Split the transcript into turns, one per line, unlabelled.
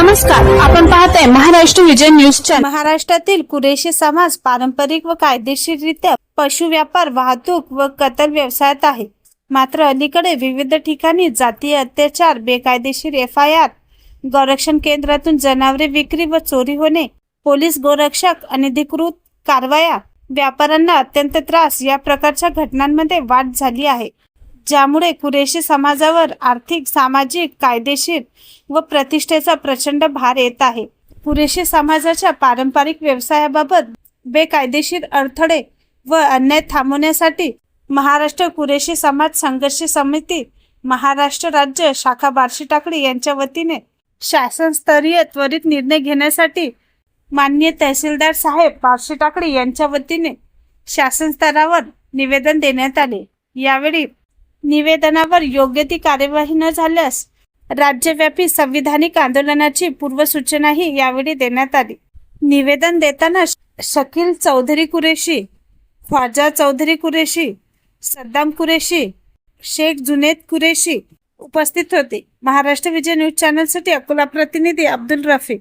नमस्कार आपण पाहताय महाराष्ट्र विजय न्यूज चॅनल
महाराष्ट्रातील कुरेशी समाज पारंपरिक व कायदेशीररित्या पशु व्यापार वाहतूक व कतल व्यवसायात आहे. मात्र अलीकडे विविध ठिकाणी जातीय अत्याचार बेकायदेशीर एफ आय आर गोरक्षण केंद्रातून जनावरे विक्री व चोरी होणे पोलीस गोरक्षक अनधिकृत कारवाया व्यापाऱ्यांना अत्यंत त्रास या प्रकारच्या घटनांमध्ये वाढ झाली आहे. ज्यामुळे कुरेशी समाजावर आर्थिक सामाजिक कायदेशीर व प्रतिष्ठेचा प्रचंड भार येत आहे. कुरेशी समाजाच्या पारंपरिक व्यवसायाबाबत बेकायदेशीर अडथळे व अन्याय थांबवण्यासाठी महाराष्ट्र कुरेशी समाज संघर्ष समिती महाराष्ट्र राज्य शाखा बार्शी टाकळी यांच्या वतीने शासनस्तरीय त्वरित निर्णय घेण्यासाठी मान्य तहसीलदार साहेब बार्शी टाकळी यांच्या वतीने शासन स्तरावर निवेदन देण्यात आले. यावेळी निवेदनावर योग्य ती कार्यवाही न झाल्यास राज्यव्यापी संविधानिक आंदोलनाची पूर्वसूचनाही यावेळी देण्यात आली. निवेदन देताना शकील चौधरी कुरेशी ख्वाजा चौधरी कुरेशी सद्दाम कुरेशी शेख जुनेद कुरेशी उपस्थित होते. महाराष्ट्र विजय न्यूज चॅनलसाठी अकोला प्रतिनिधी अब्दुल रफिक.